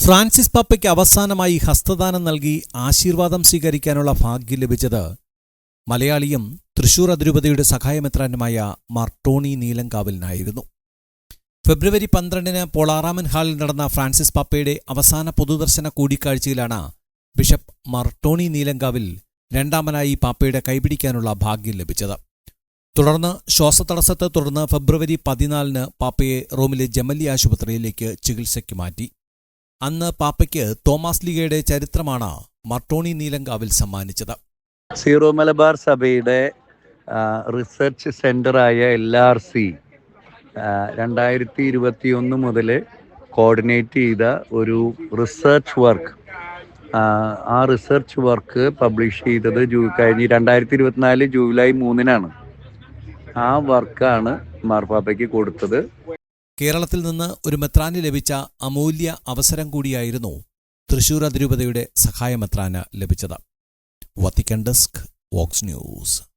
Francis പാപ്പയ്ക്ക് അവസാനമായി ഹസ്തദാനം നൽകി ആശീർവാദം സ്വീകരിക്കാനുള്ള ഭാഗ്യം ലഭിച്ചത് മലയാളിയും തൃശൂർ അതിരൂപതയുടെ സഹായമെത്രാനുമായ മാർട്ടോണി നീലങ്കാവലിനായിരുന്നു ഫെബ്രുവരി പന്ത്രണ്ടിന് പോളാറാമൻ ഹാളിൽ നടന്ന ഫ്രാൻസിസ് പാപ്പയുടെ അവസാന പൊതുദർശന കൂടിക്കാഴ്ചയിലാണ് ബിഷപ്പ് മാർട്ടോണി നീലങ്കാവിൽ രണ്ടാമനായി പാപ്പയുടെ കൈപിടിക്കാനുള്ള ഭാഗ്യം ലഭിച്ചത്. തുടർന്ന് ശ്വാസതടസ്സത്തെ തുടർന്ന് ഫെബ്രുവരി പതിനാലിന് പാപ്പയെ റോമിലെ ജമല്ലി ആശുപത്രിയിലേക്ക് ചികിത്സയ്ക്ക് മാറ്റി. അന്ന് പാപ്പയ്ക്ക് തോമാസ് ലീഗയുടെ ചരിത്രമാണ് മർട്ടോണി നീലങ്കാവിൽ സമ്മാനിച്ചത്. സീറോ മലബാർ സഭയുടെ റിസർച്ച് സെന്ററായ എൽ ആർ സി രണ്ടായിരത്തി ഇരുപത്തി ഒന്ന് മുതൽ കോർഡിനേറ്റ് ചെയ്ത ഒരു റിസർച്ച് വർക്ക് ആ റിസർച്ച് വർക്ക് പബ്ലിഷ് ചെയ്തത് ജൂ കഴിഞ്ഞ് രണ്ടായിരത്തി ഇരുപത്തിനാല് ജൂലൈ മൂന്നിനാണ്. ആ വർക്കാണ് മാർപ്പാപ്പയ്ക്ക് കൊടുത്തത്. കേരളത്തിൽ നിന്ന് ഒരു മെത്രാന് ലഭിച്ച അമൂല്യ അവസരം കൂടിയായിരുന്നു തൃശൂർ അതിരൂപതയുടെ സഹായമെത്രാന് ലഭിച്ചത്. Vatican desk Vox news.